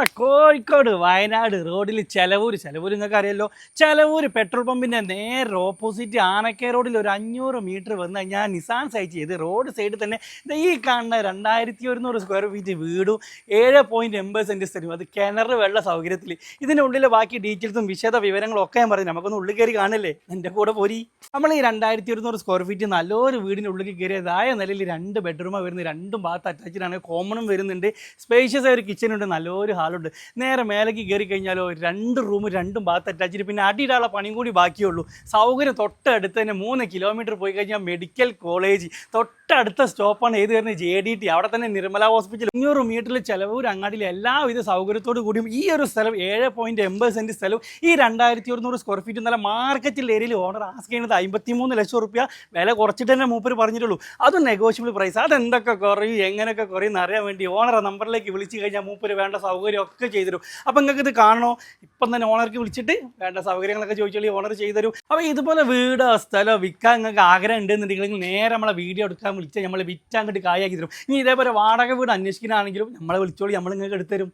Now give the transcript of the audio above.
നമ്മളെ കോഴിക്കോട് വയനാട് റോഡിൽ ചെലവൂർ ചെലവൂർ നിങ്ങൾക്ക് അറിയാലോ. ചെലവൂർ പെട്രോൾ പമ്പിന്റെ നേരെ ഓപ്പോസിറ്റ് ആനക്കേ റോഡിൽ ഒരു അഞ്ഞൂറ് മീറ്റർ വന്ന് കഴിഞ്ഞാൽ നിസാൻ സൈറ്റ് ചെയ്ത് റോഡ് സൈഡിൽ തന്നെ ഈ കാണുന്ന രണ്ടായിരത്തി ഒരുന്നൂറ് സ്ക്വയർ ഫീറ്റ് വീടും ഏഴ് പോയിന്റ് എൺപത് സെന്റ് സ്ഥലവും അത് കിണർ വെള്ള സൗകര്യത്തിൽ ഇതിന്റെ ഉള്ളിലെ ബാക്കി ഡീറ്റെയിൽസും വിശദ വിവരങ്ങളും ഒക്കെ ഞാൻ പറഞ്ഞു. നമുക്കൊന്ന് ഉള്ളിൽ കയറി കാണില്ലേ? എന്റെ കൂടെ പോരി. നമ്മൾ ഈ രണ്ടായിരത്തി ഒരുന്നൂറ് സ്ക്വയർ ഫീറ്റ് നല്ലൊരു വീടിന്റെ ഉള്ളിൽ കയറിയതായ നിലയിൽ രണ്ട് ബെഡ്റൂമാണ് വരുന്നത്. രണ്ടും ഭാഗത്ത് അറ്റാച്ച്ഡ് ആണ്. കോമണും വരുന്നുണ്ട്. സ്പേഷ്യസ് ആയ ഒരു കിച്ചൺ ഉണ്ട്. നല്ലൊരു ഹാളുണ്ട് നേരെ മേലേക്ക് കയറി കഴിഞ്ഞാലോ രണ്ട് റൂം രണ്ടും ഭാഗത്ത് അറ്റാച്ചിട്ട് പിന്നെ അടിയിടാനുള്ള പണിയും കൂടി ബാക്കിയുള്ളൂ സൗകര്യം തൊട്ടടുത്ത് തന്നെ മൂന്ന് കിലോമീറ്റർ പോയി കഴിഞ്ഞാൽ മെഡിക്കൽ കോളേജ് തൊട്ടടുത്ത സ്റ്റോപ്പാണ് ഏത് വരുന്നത്? ജെ ഡി ടി അവിടെ തന്നെ നിർമ്മല ഹോസ്പിറ്റൽ. അഞ്ഞൂറ് മീറ്ററിൽ ചെലവൂർ അങ്ങാടിയിൽ എല്ലാവിധ സൗകര്യത്തോടു കൂടിയും ഈ ഒരു സ്ഥലം ഏഴ് പോയിന്റ് എൺപത് സെന്റ് സ്ഥലം ഈ രണ്ടായിരത്തി ഒരുന്നൂറ് സ്ക്വയർ ഫീറ്റ് നല്ല മാർക്കറ്റിൽ ഏരിയയിൽ ഓണർ ആസ്ക് ചെയ്യുന്നത് അമ്പത്തി മൂന്ന് ലക്ഷം റുപ്യ. വില കുറച്ചിട്ട് തന്നെ മൂപ്പര് പറഞ്ഞിട്ടുള്ളൂ. അത് നെഗോഷ്യബിൾ പ്രൈസ് അതെന്തൊക്കെ കുറയും? എങ്ങനെയൊക്കെ കുറയും? എന്ന് അറിയാൻ വേണ്ടി ഓണറെ നമ്പറിലേക്ക് വിളിച്ചു കഴിഞ്ഞാൽ മൂപ്പര് വേണ്ട സൗകര്യം ഒക്കെ ചെയ്തുതരും. അപ്പം നിങ്ങൾക്ക് ഇത് കാണണോ? ഇപ്പം തന്നെ ഓണർക്ക് വിളിച്ചിട്ട് വേണ്ട സൗകര്യങ്ങളൊക്കെ ചോദിച്ചാൽ ഓണർ ചെയ്തുതരും. അപ്പോൾ ഇതുപോലെ വീടോ സ്ഥലം വിൽക്കാൻ നിങ്ങൾക്ക് ആഗ്രഹം ഉണ്ടെന്നുണ്ടെങ്കിൽ നേരെ നമ്മളെ വീഡിയോ എടുക്കാൻ വിളിച്ചാൽ നമ്മളെ വിറ്റാൻ അങ്ങോട്ട് കായാക്കി തരും. ഇനി ഇതേപോലെ വാടക വീട് അന്വേഷിക്കുന്നതാണെങ്കിലും നമ്മളെ വിളിച്ചോളി നമ്മൾ നിങ്ങൾക്ക് എടുത്തരും